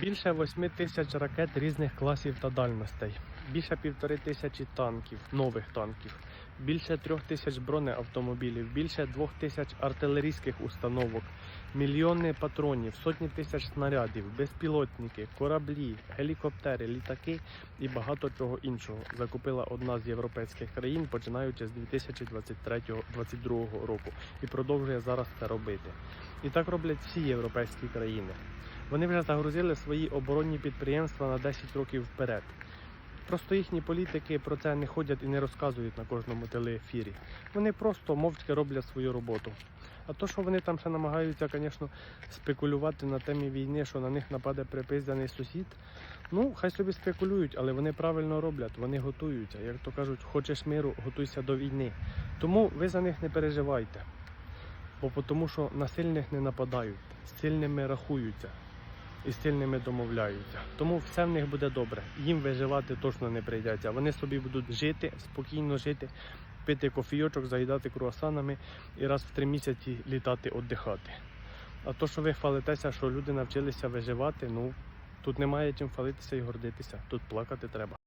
Більше 8 тисяч ракет різних класів та дальностей, більше півтори тисячі танків, нових танків, більше трьох тисяч бронеавтомобілів, більше двох тисяч артилерійських установок, мільйони патронів, сотні тисяч снарядів, безпілотники, кораблі, гелікоптери, літаки і багато чого іншого закупила одна з європейських країн, починаючи з 2023-2022 року, і продовжує зараз це робити. І так роблять всі європейські країни. Вони вже загрузили свої оборонні підприємства на 10 років вперед. Просто їхні політики про це не ходять і не розказують на кожному телеефірі. Вони просто мовчки роблять свою роботу. А то, що вони там ще намагаються, звісно, спекулювати на темі війни, що на них нападе припизданий сусід. Ну, хай собі спекулюють, але вони правильно роблять, вони готуються. Як то кажуть, хочеш миру, готуйся до війни. Тому ви за них не переживайте. Бо тому що на сильних не нападають, з сильними рахуються і сильними домовляються. Тому все в них буде добре. Їм виживати точно не прийдеться. Вони собі будуть жити, спокійно жити, пити кофійочок, заїдати круасанами і раз в три місяці літати, віддихати. А то, що ви хвалитеся, що люди навчилися виживати, ну тут немає чим хвалитися і гордитися. Тут плакати треба.